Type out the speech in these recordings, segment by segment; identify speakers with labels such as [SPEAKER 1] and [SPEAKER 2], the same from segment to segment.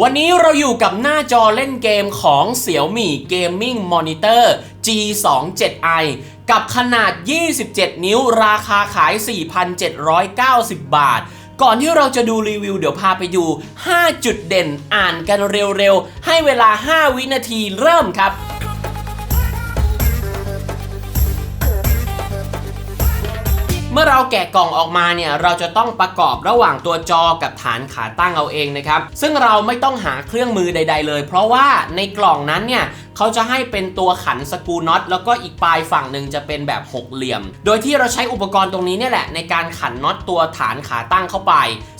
[SPEAKER 1] วันนี้เราอยู่กับหน้าจอเล่นเกมของ Xiaomi Gaming Monitor G27i กับขนาด 27 นิ้วราคาขาย 4,790 บาท ก่อนที่เราจะดูรีวิวเดี๋ยวพาไปดู 5 จุดเด่นอ่านกันเร็วๆ ให้เวลา 5 วินาทีเริ่มครับ เมื่อเราแกะกล่องออกมาเนี่ยเราจะต้องประกอบระหว่างตัวจอกับฐานขาตั้งเอาเองนะครับซึ่งเราไม่ต้องหาเครื่องมือใด ๆ เลย เพราะว่าในกล่องนั้นเนี่ย เขาจะให้เป็นตัวขันสกูน็อตแล้วก็อีกปลายฝั่งหนึ่งจะเป็นแบบหกเหลี่ยม โดยที่เราใช้อุปกรณ์ตรงนี้เนี่ยแหละในการขันน็อตตัวฐานขาตั้งเข้าไป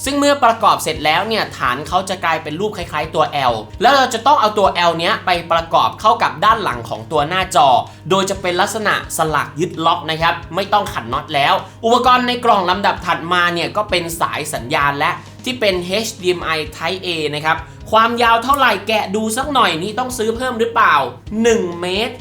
[SPEAKER 1] ซึ่งเมื่อประกอบเสร็จแล้วเนี่ยฐานเขาจะกลายเป็นรูปคล้ายๆตัว L แล้วเราจะต้องเอาตัว L เนี้ยไปประกอบเข้ากับด้านหลังของตัวหน้าจอ โดยจะเป็นลักษณะสลักยึดล็อกนะครับไม่ต้องขันน็อตแล้ว อุปกรณ์ในกล่องลำดับถัดมาเนี่ยก็เป็นสายสัญญาณและที่เป็น HDMI Type A นะครับ ความยาวเท่าไหร่แกะดูสักหน่อยนี่ต้องซื้อเพิ่มหรือเปล่า 1 เมตร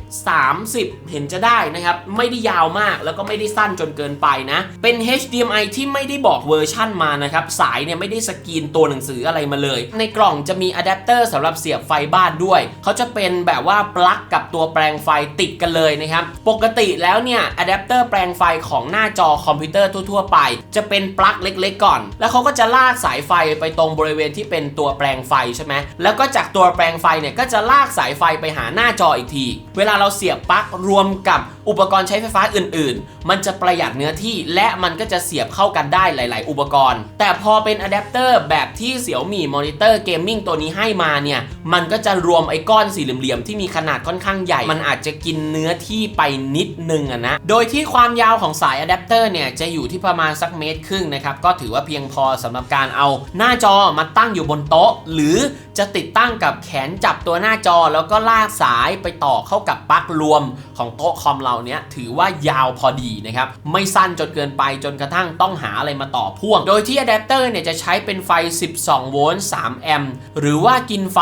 [SPEAKER 1] 30 เห็นจะได้นะครับ ไม่ได้ยาวมากแล้วก็ไม่ได้สั้นจนเกินไปนะ เป็น HDMI ที่ไม่ได้บอกเวอร์ชั่นมานะครับ สายเนี่ยไม่ได้สกรีนตัวหนังสืออะไรมาเลย ในกล่องจะมีอะแดปเตอร์สำหรับเสียบไฟบ้านด้วย เขาจะเป็นแบบว่าปลั๊กกับตัวแปลงไฟติดกันเลยนะครับ ปกติแล้วเนี่ยอะแดปเตอร์แปลงไฟของหน้าจอคอมพิวเตอร์ทั่ว ๆ ไป จะเป็นปลั๊กเล็ก ๆ ก่อน แล้วเขาก็จะลากสายไฟไปตรงบริเวณที่เป็นตัวแปลงไฟใช่ไหมแล้วก็จากตัวแปลงไฟเนี่ยก็จะลากสายไฟไปหาหน้าจออีกที เวลาเราเสียบปลั๊กรวมกับ อุปกรณ์ใช้ไฟฟ้าอื่น ๆ มันจะประหยัดเนื้อที่และมันก็จะเสียบเข้ากันได้หลาย ๆ อุปกรณ์ แต่พอเป็นอะแดปเตอร์แบบที่เสี่ยวมี่มอนิเตอร์เกมมิ่งตัวนี้ให้มาเนี่ย มันก็จะรวมไอ้ก้อนสี่เหลี่ยมๆที่มีขนาดค่อนข้างใหญ่ มันอาจจะกินเนื้อที่ไปนิดนึงอะนะ โดยที่ความยาวของสายอะแดปเตอร์เนี่ยจะอยู่ที่ประมาณสักเมตรครึ่งนะครับ ก็ถือว่าเพียงพอสำหรับการเอาหน้าจอมาตั้งอยู่บนโต๊ะ หรือจะติดตั้งกับแขนจับตัวหน้าจอแล้วก็ลากสายไปต่อเข้ากับปลั๊กรวมของโต๊ะคอมเราเนี้ยถือว่ายาวพอดีนะครับ ไม่สั้นจนเกินไปจนกระทั่งต้องหาอะไรมาต่อพ่วง โดยที่อะแดปเตอร์เนี่ยจะใช้เป็นไฟ 12 โวลต์ 3 แอมป์ หรือว่ากินไฟ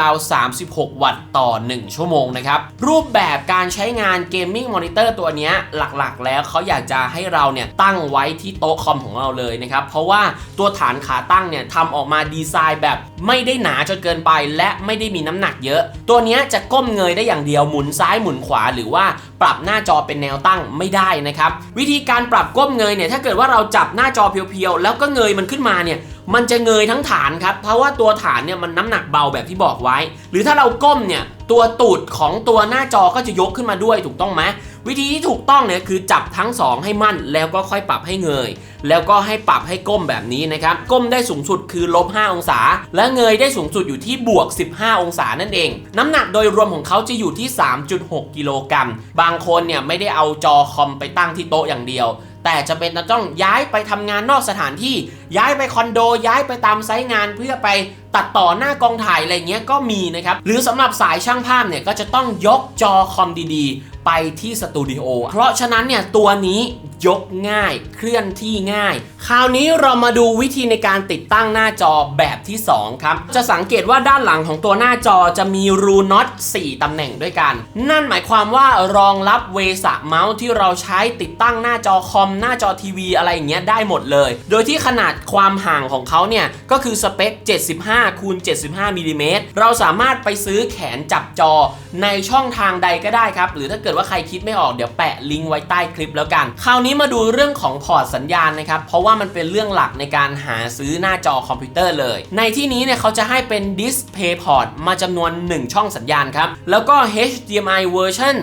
[SPEAKER 1] ราวๆ 36 วัตต์ต่อ 1 ชั่วโมงนะครับ รูปแบบการใช้งานเกมมิ่งมอนิเตอร์ตัวเนี้ยหลักๆ แล้วเขาอยากจะให้เราเนี่ยตั้งไว้ที่โต๊ะคอมของเราเลยนะครับ เพราะว่าตัวฐานขาตั้งเนี่ยทำออกมาดีไซน์แบบไม่ได้หนาจนเกินไป และไม่ได้มีน้ำหนักเยอะ ตัวนี้จะก้มเงยได้อย่างเดียวหมุนซ้ายหมุนขวาหรือว่าปรับหน้า้าจอเป็นแนวตั้งไม่ได้นะครับวิธีการปรับก้มเงยเนี่ยถ้าเกิดว่าเราจับหน้าจอเพียวๆแล้วก็เงยมันขึ้นมาเนี่ย มันจะเงยทั้งฐานครับ เพราะว่าตัวฐานเนี่ยมันน้ำหนักเบาแบบที่บอกไว้ หรือถ้าเราก้มเนี่ยตัวตูดของตัวหน้าจอก็จะยกขึ้นมาด้วยถูกต้องไหมวิธีที่ถูกต้องเนี่ยคือจับทั้งสองให้มั่น แล้วก็ค่อยปรับให้เงย แล้วก็ให้ปรับให้ก้มแบบนี้นะครับ ก้มได้สูงสุดคือลบ5องศา และเงยได้สูงสุดอยู่ที่บวก 15 องศานั่นเอง น้ำหนักโดยรวมของเขาจะอยู่ที่ 3.6 กิโลกรัมบางคนเนี่ยไม่ได้เอาจอคอมไปตั้งที่โต๊ะอย่างเดียว แต่จะเป็นต้องย้ายไปทำงานนอกสถานที่ ย้ายไปคอนโด ย้ายไปตามไซต์งานเพื่อไปตัดต่อหน้ากองถ่ายอะไรเงี้ยก็มีนะครับ หรือสำหรับสายช่างภาพเนี่ยก็จะต้องยกจอคอมดีๆ ไปที่สตูดิโอ เพราะฉะนั้นเนี่ยตัวนี้ยกง่ายเคลื่อนที่ง่าย คราวนี้เรามาดูวิธีในการติดตั้งหน้าจอแบบที่ 2 ครับ จะสังเกตว่าด้านหลังของตัวหน้าจอจะมีรูน็อต 4 ตำแหน่งด้วยกัน นั่นหมายความว่ารองรับเวสะเมาส์ที่เราใช้ติดตั้งหน้าจอคอม หน้าจอทีวีอะไรอย่างเงี้ยได้หมดเลย โดยที่ขนาดความห่างของเขาเนี่ยก็คือสเปค 75คูณ75มิลลิเมตรเราสามารถไปซื้อแขนจับจอในช่องทางใดก็ได้ครับ หรือถ้าเกิดว่าใครคิดไม่ออกเดี๋ยวแปะลิงก์ไว้ใต้คลิปแล้วกัน คราวนี้มาดูเรื่องของพอร์ตสัญญาณนะครับ เพราะว่ามันเป็นเรื่องหลักในการหาซื้อหน้าจอคอมพิวเตอร์เลย ในที่นี้เนี่ยเขาจะให้เป็น Display Port มาจำนวน 1 ช่องสัญญาณครับ แล้วก็ HDMI เวอร์ชัน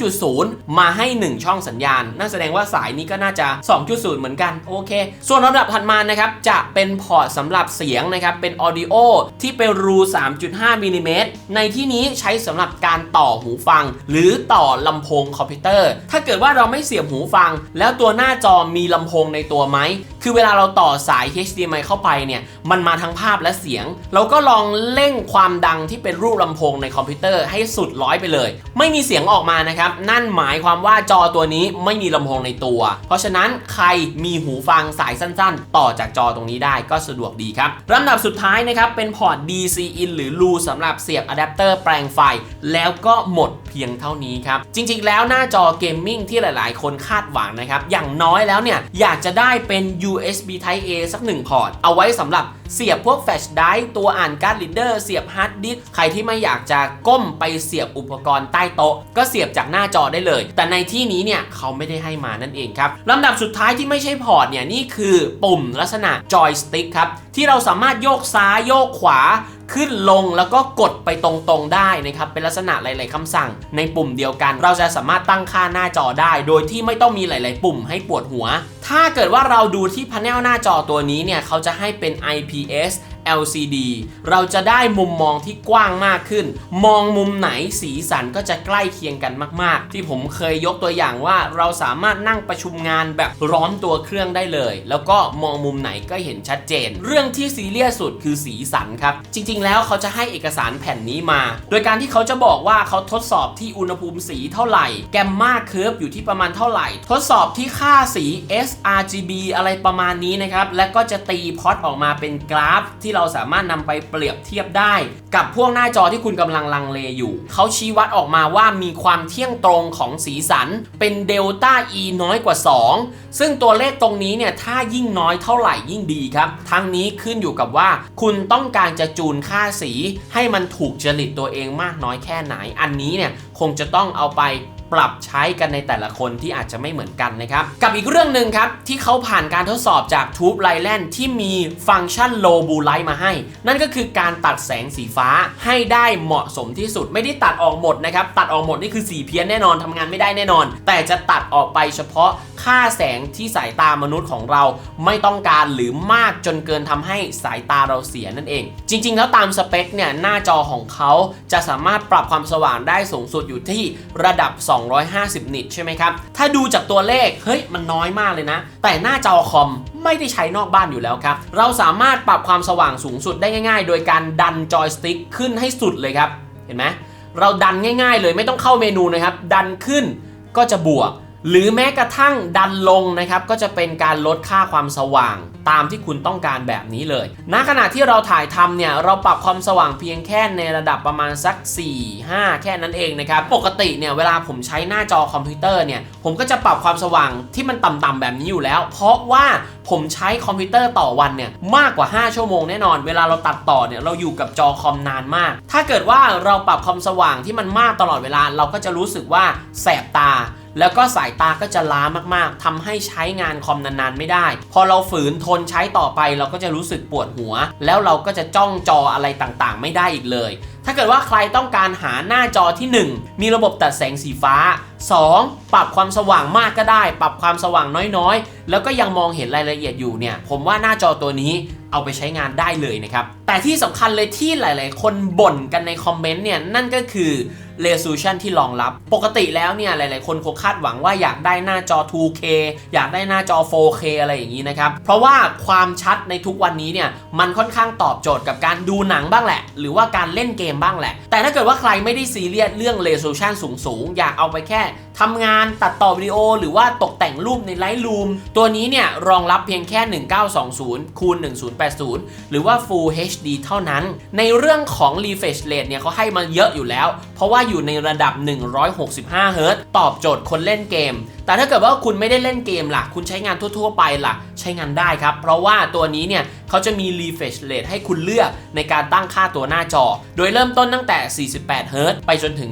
[SPEAKER 1] 2.0 มาให้ 1 ช่องสัญญาณนั่นแสดงว่าสายนี้ก็น่าจะ 2.0 เหมือนกัน โอเค ส่วนลำดับถัดมานะครับจะเป็นพอร์ตสำหรับเสียงนะครับเป็น Audio ที่เป็นรู 3.5มิลลิเมตร ในที่นี้ใช้สำหรับการต่อหูฟัง หรือต่อลำโพงคอมพิวเตอร์ ถ้าเกิดว่าเราไม่เสียบหูฟัง แล้วตัวหน้าจอมีลำโพงในตัวไหมคือเวลาเราต่อสาย HDMI เข้าไปเนี่ยมันมาทั้งภาพและเสียง เราก็ลองเร่งความดังที่เป็นรูปลำโพงในคอมพิวเตอร์ให้สุดร้อยไปเลย ไม่มีเสียงออกมานะครับ นั่นหมายความว่าจอตัวนี้ไม่มีลำโพงในตัว เพราะฉะนั้นใครมีหูฟังสายสั้นๆ ต่อจากจอตรงนี้ได้ก็สะดวกดีครับลำดับสุดท้ายนะครับเป็นพอร์ต DC in หรือรูสำหรับเสียบอะแดปเตอร์แปลงไฟ แล้วก็หมดเพียงเท่านี้ครับ จริงๆ แล้วหน้าจอเกมมิ่งที่หลายๆ คนคาดหวังนะครับอย่างน้อยแล้วเนี่ยอยากจะได้เป็น USB Type A สักหนึ่งพอร์ต เอาไว้สำหรับ เสียบพวกแฟชไดร์ตัวอ่านการ์ดลีดเดอร์เสียบฮาร์ดดิสก์ใครที่ไม่อยากจะก้มไปเสียบอุปกรณ์ใต้โต๊ะ ก็เสียบจากหน้าจอได้เลย แต่ในที่นี้เนี่ยเขาไม่ได้ให้มานั่นเองครับลำดับสุดท้ายที่ไม่ใช่พอร์ตเนี่ยนี่คือปุ่มลักษณะจอยสติ๊กครับที่เราสามารถโยกซ้ายโยกขวาขึ้นลงแล้วก็กดไปตรงๆได้นะครับ เป็นลักษณะหลาย ๆคำสั่ง ในปุ่มเดียวกัน เราจะสามารถตั้งค่าหน้าจอได้ โดยที่ไม่ต้องมีหลาย ๆ ปุ่มให้ปวดหัว ถ้าเกิดว่าเราดูที่พาเนลหน้าจอตัวนี้เนี่ยเขาจะให้เป็น BTS LCD เราจะได้มุมมองที่กว้างมากขึ้น มองมุมไหนสีสันก็จะใกล้เคียงกันมาก ๆ ที่ผมเคยยกตัวอย่างว่าเราสามารถนั่งประชุมงานแบบร้อนตัวเครื่องได้เลย แล้วก็มองมุมไหนก็เห็นชัดเจน เรื่องที่ซีเรียสสุดคือสีสันครับ จริง ๆ แล้วเขาจะให้เอกสารแผ่นนี้มา โดยการที่เขาจะบอกว่าเขาทดสอบที่อุณหภูมิสีเท่าไหร่ แกมมาเคิร์ฟอยู่ที่ประมาณเท่าไหร่ ทดสอบที่ค่าสี sRGB อะไรประมาณนี้นะครับ และก็จะตีพอตออกมาเป็นกราฟที่เราเราสามารถนำไปเปรียบเทียบได้ กับพวกหน้าจอที่คุณกำลังลังเลอยู่ เขาชี้วัดออกมาว่ามีความเที่ยงตรงของสีสันเป็นเดลต้า E น้อยกว่า 2 ซึ่งตัวเลขตรงนี้เนี่ยถ้ายิ่งน้อยเท่าไหร่ยิ่งดีครับ ทั้งนี้ขึ้นอยู่กับว่า คุณต้องการจะจูนค่าสี ให้มันถูกจริตตัวเองมากน้อยแค่ไหน อันนี้เนี่ยคงจะต้องเอาไป ปรับใช้กันในแต่ละคนที่อาจจะไม่เหมือนกันนะครับ กับอีกเรื่องหนึ่งครับ ที่เขาผ่านการทดสอบจาก Tube l i l a n d ที่มีฟังก์ชัน Low Blue Light มาให้ นั่นก็คือการตัดแสงสีฟ้าให้ได้เหมาะสมที่สุด ไม่ได้ตัดออกหมดนะครับ ตัดออกหมดนี่คือสีเพี้ยนแน่นอนทำงานไม่ได้แน่นอน แต่จะตัดออกไปเฉพาะค่าแสงที่สายตามนุษย์ของเราไม่ต้องการหรือมากจนเกินทำให้สายตาเราเสียนั่นเอง จริง ๆ แล้วตามสเปคเนี่ยหน้าจอของเขาจะสามารถปรับความสว่างได้สูงสุดอยู่ที่ระดับ 2 250 นิตใช่ไหมครับ ถ้าดูจากตัวเลข เฮ้ย มันน้อยมากเลยนะ แต่หน้าจอคอมไม่ได้ใช้นอกบ้านอยู่แล้วครับ เราสามารถปรับความสว่างสูงสุดได้ง่ายๆ โดยการดันจอยสติ๊กขึ้นให้สุดเลยครับ เห็นไหม เราดันง่ายๆเลยไม่ต้องเข้าเมนูนะครับ ดันขึ้นก็จะบวก หรือแม้กระทั่งดันลงนะครับก็จะเป็นการลดค่าความสว่างตามที่คุณต้องการแบบนี้เลยณขณะที่เราถ่ายทำเนี่ยเราปรับความสว่างเพียงแค่ในระดับประมาณสัก 4 5 แค่นั้นเองนะครับปกติเนี่ยเวลาผมใช้หน้าจอคอมพิวเตอร์เนี่ยผมก็จะปรับความสว่างที่มันต่ำๆแบบนี้อยู่แล้ว เพราะว่าผมใช้คอมพิวเตอร์ต่อวันเนี่ยมากกว่า 5 ชั่วโมงแน่นอน เวลาเราตัดต่อเนี่ยเราอยู่กับจอคอมนานมาก ถ้าเกิดว่าเราปรับความสว่างที่มันมากตลอดเวลาเราก็จะรู้สึกว่าแสบตา แล้วก็สายตาก็จะล้ามากๆทำให้ใช้งานคอมนานๆ ไม่ได้ พอเราฝืนทนใช้ต่อไปเราก็จะรู้สึกปวดหัว แล้วเราก็จะจ้องจออะไรต่างๆ ไม่ได้อีกเลย ถ้าเกิดว่าใครต้องการหาหน้าจอที่ 1 มีระบบตัดแสงสีฟ้า 2. ปรับความสว่างมากก็ได้ ปรับความสว่างน้อยๆ แล้วก็ยังมองเห็นรายละเอียดอยู่เนี่ย ผมว่าหน้าจอตัวนี้เอาไปใช้งานได้เลยนะครับ แต่ที่สำคัญเลยที่หลายๆ คนบ่นกันในคอมเมนต์เนี่ย นั่นก็คือ resolution ที่รองรับ ปกติแล้วเนี่ย หลายๆ คนคงคาดหวังว่าอยากได้หน้าจอ 2K อยากได้หน้าจอ 4K อะไรอย่างนี้นะครับ เพราะว่าความชัดในทุกวันนี้เนี่ย มันค่อนข้างตอบโจทย์กับการดูหนังบ้างแหละ หรือว่าการเล่นเกมบ้างแหละ แต่ถ้าเกิดว่าใครไม่ได้ซีเรียสเรื่อง resolution สูงๆ อยากเอาไปแค่ that ทำงานตัดต่อวิดีโอ หรือว่าตกแต่งรูปใน Lightroom ตัวนี้เนี่ยรองรับเพียงแค่ 1920คูณ1080 หรือว่า Full HD เท่านั้น ในเรื่องของ refresh rate เนี่ยเขาให้มาเยอะอยู่แล้ว เพราะว่าอยู่ในระดับ 165 Hz ตอบโจทย์คนเล่นเกม แต่ถ้าเกิดว่าคุณไม่ได้เล่นเกมล่ะ คุณใช้งานทั่ว ๆ ไปล่ะ ใช้งานได้ครับ เพราะว่าตัวนี้เนี่ยเขาจะมี refresh rate ให้คุณเลือกในการตั้งค่าตัวหน้าจอ โดยเริ่มต้นตั้งแต่ 48 Hz ไปจนถึง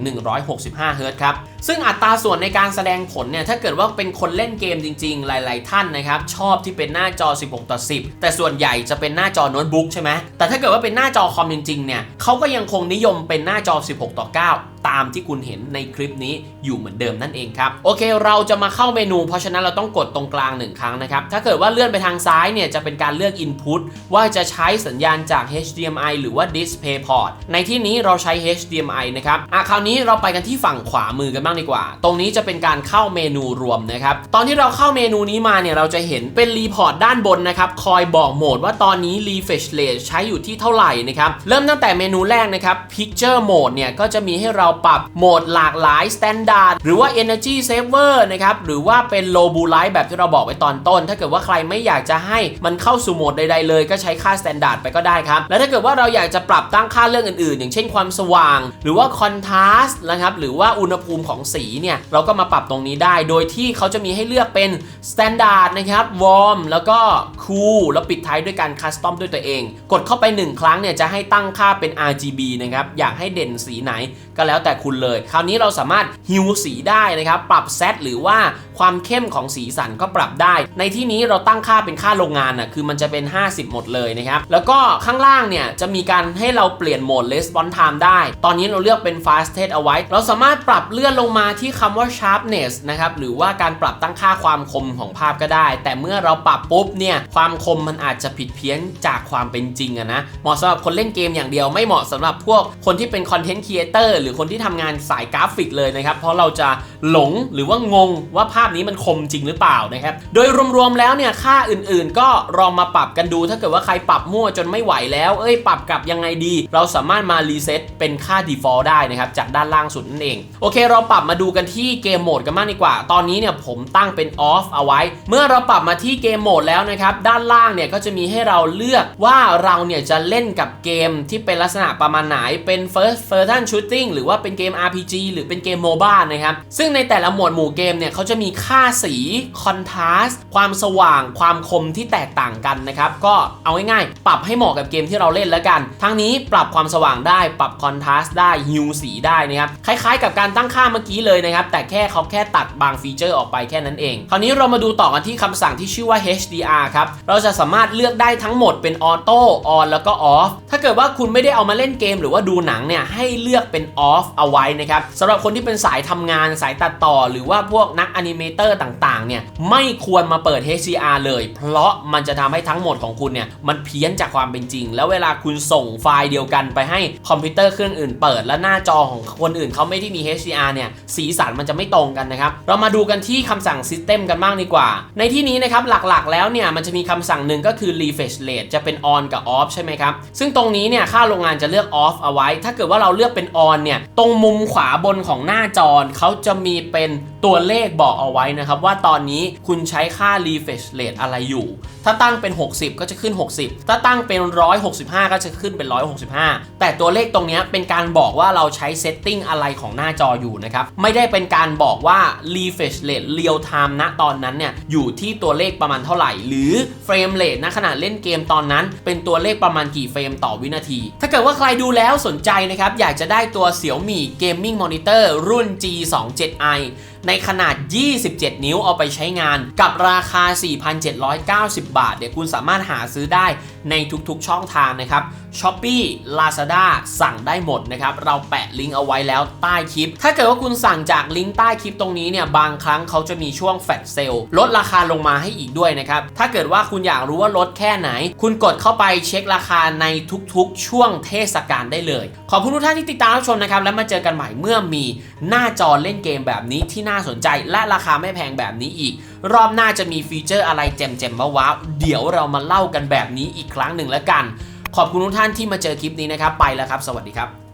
[SPEAKER 1] 165 Hz ครับ ซึ่งอัตราส่วนในการแสดงผลเนี่ยถ้าเกิดว่าเป็นคนเล่นเกมจริง ๆ หลาย ๆ ท่านนะครับชอบที่เป็นหน้าจอ 16 ต่อ 10 แต่ส่วนใหญ่จะเป็นหน้าจอโน้ตบุ๊กใช่ไหมแต่ถ้าเกิดว่าเป็นหน้าจอคอมจริง ๆ เนี่ยเขาก็ยังคงนิยมเป็นหน้าจอ 16 ต่อ 9ตามที่คุณเห็นในคลิปนี้อยู่เหมือนเดิมนั่นเองครับ โอเค เราจะมาเข้าเมนู เพราะฉะนั้นเราต้องกดตรงกลางหนึ่งครั้งนะครับ ถ้าเกิดว่าเลื่อนไปทางซ้ายเนี่ยจะเป็นการเลือก Input ว่าจะใช้สัญญาณจาก HDMI หรือว่า DisplayPort ในที่นี้เราใช้ HDMI นะครับอะคราวนี้เราไปกันที่ฝั่งขวามือกันบ้างดีกว่า ตรงนี้จะเป็นการเข้าเมนูรวมนะครับ ตอนที่เราเข้าเมนูนี้มาเนี่ยเราจะเห็นเป็นรีพอร์ตด้านบนนะครับ คอยบอกโหมดว่าตอนนี้ refresh rate ใช้อยู่ที่เท่าไหร่นะครับ เริ่มตั้งแต่เมนูแรกนะครับ picture mode เนี่ยก็จะมีให้เราเราปรับโหมดหลากหลาย Standard หรือว่า Energy Saver นะครับ หรือว่าเป็น Low Blue Light แบบที่เราบอกไว้ตอนต้น ถ้าเกิดว่าใครไม่อยากจะให้มันเข้าสู่โหมดใด ๆ เลยก็ใช้ค่า Standard ไปก็ได้ครับ แล้วถ้าเกิดว่าเราอยากจะปรับตั้งค่าเรื่องอื่นๆ อย่างเช่นความสว่าง หรือว่า Contrast นะครับ หรือว่าอุณหภูมิของสีเนี่ย เราก็มาปรับตรงนี้ได้ โดยที่เขาจะมีให้เลือกเป็น Standard นะครับ Warm แล้วก็ Cool แล้วปิดท้ายด้วยการคัสตอมด้วยตัวเอง กดเข้าไป 1 ครั้งเนี่ยจะให้ตั้งค่าเป็น RGB นะครับ อยากให้เด่นสีไหนก็แล้วแต่คุณเลย คราวนี้เราสามารถฮิวสีได้นะครับ ปรับเซตหรือว่าความเข้มของสีสันก็ปรับได้ ในที่นี้เราตั้งค่าเป็นค่าโรงงานนะคือมันจะเป็น 50 หมดเลยนะครับ แล้วก็ข้างล่างเนี่ยจะมีการให้เราเปลี่ยนโหมด response time ได้ ตอนนี้เราเลือกเป็น fastest เอาไว้ เราสามารถปรับเลื่อนลงมาที่คำว่า sharpness นะครับ หรือว่าการปรับตั้งค่าความคมของภาพก็ได้ แต่เมื่อเราปรับปุ๊บเนี่ย ความคมมันอาจจะผิดเพี้ยนจากความเป็นจริงอะนะ เหมาะสำหรับคนเล่นเกมอย่างเดียว ไม่เหมาะสำหรับพวกคนที่เป็นคอนเทนต์ครีเอเตอร์หรือคนที่ทำงานสายกราฟิกเลยนะครับ เพราะเราจะหลงหรือว่างงว่าภาพนี้มันคมจริงหรือเปล่านะครับ โดยรวมๆแล้วเนี่ยค่าอื่นๆ ก็ลองมาปรับกันดู ถ้าเกิดว่าใครปรับมั่วจนไม่ไหวแล้ว เอ้ยปรับกลับยังไงดี เราสามารถมารีเซ็ตเป็นค่า default ได้นะครับจากด้านล่างสุดนั่นเอง โอเค เราปรับมาดูกันที่เกมโหมดกันมากดีกว่า ตอนนี้เนี่ยผมตั้งเป็น off เอาไว้ เมื่อเราปรับมาที่เกมโหมดแล้วนะครับด้านล่างเนี่ยก็จะมีให้เราเลือกว่าเราเนี่ยจะเล่นกับเกมที่เป็นลักษณะประมาณไหนเป็น first person shooting หรือว่าเป็นเกม RPG หรือเป็นเกม MOBA นะครับ ซึ่งในแต่ละหมวดหมู่เกมเนี่ยเขาจะมีค่าสี contrast ความสว่าง ความคมที่แตกต่างกันนะครับ ก็เอาง่ายๆ ปรับให้เหมาะกับเกมที่เราเล่นแล้วกัน ทั้งนี้ปรับความสว่างได้ปรับ contrast ได้ฮิวสีได้นะครับคล้ายๆ กับการตั้งค่าเมื่อกี้เลยนะครับแต่แค่เขาแค่ตัดบางฟีเจอร์ออกไปแค่นั้นเอง คราวนี้เรามาดูต่อกันที่คำสั่งที่ชื่อว่า HDR ครับเราจะสามารถเลือกได้ทั้งหมดเป็นออโต้ออนแล้วก็ออฟถ้าเกิดว่าคุณไม่ได้เอามาเล่นเกม หรือว่าดูหนังเนี่ยให้เลือกเป็นออฟเอาไว้นะครับสำหรับคนที่เป็นสายทำงานสายตัดต่อ หรือว่าพวกนักอนิเมเตอร์ต่างๆเนี่ยไม่ควรมาเปิด HDR เลย เพราะมันจะทำให้ทั้งหมดของคุณเนี่ยมันเพี้ยนจากความเป็นจริง แล้วเวลาคุณส่งไฟล์เดียวกันไปให้คอมพิวเตอร์เครื่องอื่นเปิด และหน้าจอของคนอื่นเขาไม่ได้มี HDR เนี่ยสีสันมันจะไม่ตรงกันนะครับเรามาดูกันที่คำสั่ง System กันบ้างดีกว่า ในที่นี้นะครับหลักๆ แล้วเนี่ยมันจะมีคำสั่งหนึ่งก็คือ refresh rate จะเป็น on กับ off ใช่ไหมครับซึ่งตรงนี้เนี่ยค่าโรงงานจะเลือก off เอาไว้ ถ้าเกิดว่าเราเลือกเป็น on เนี่ยตรงมุมขวาบนของหน้าจอเขาจะมีเป็นตัวเลขบอกเอาไว้นะครับ ว่าตอนนี้คุณใช้ค่า refresh rate อะไรอยู่ ถ้าตั้งเป็น 60 ก็จะขึ้น 60 ถ้าตั้งเป็น 165 ก็จะขึ้นเป็น 165 แต่ตัวเลขตรงนี้เป็นการบอกว่าเราใช้เซตติ้งอะไรของหน้าจออยู่นะครับ ไม่ได้เป็นการบอกว่า refresh rate real time ณตอนนั้นเนี่ยอยู่ที่ตัวเลขประมาณเท่าไหร่ หรือ frame rate ณขณะเล่นเกมตอนนั้น เป็นตัวเลขประมาณกี่เฟรมต่อวินาที ถ้าเกิดว่าใครดูแล้วสนใจนะครับอยากจะได้ตัว Xiaomi Gaming Monitor รุ่น G27i ในขนาด 27 นิ้วเอาไปใช้งานกับราคา 4,790 บาท เดี๋ยวคุณสามารถหาซื้อได้ในทุกๆช่องทางนะครับ Shopee Lazada สั่งได้หมดนะครับ เราแปะลิงก์เอาไว้แล้วใต้คลิป ถ้าเกิดว่าคุณสั่งจากลิงก์ใต้คลิปตรงนี้เนี่ย บางครั้งเขาจะมีช่วงแฟลชเซลลดราคาลงมาให้อีกด้วยนะครับ ถ้าเกิดว่าคุณอยากรู้ว่าลดแค่ไหน คุณกดเข้าไปเช็คราคาในทุกๆ ช่วงเทศกาลได้เลย ขอบคุณทุกท่านที่ติดตามรับชมนะครับ แล้วมาเจอกันใหม่เมื่อมีหน้าจอเล่นเกมแบบนี้ที่หน่าสนใจและราคาไม่แพงแบบนี้อีก รอบหน้าจะมีฟีเจอร์อะไรเจ๋มๆว้าวเดี๋ยวเรามาเล่ากันแบบนี้อีกครั้งหนึ่งแล้วกัน ขอบคุณทุกท่านที่มาเจอคลิปนี้นะครับ ไปแล้วครับ สวัสดีครับ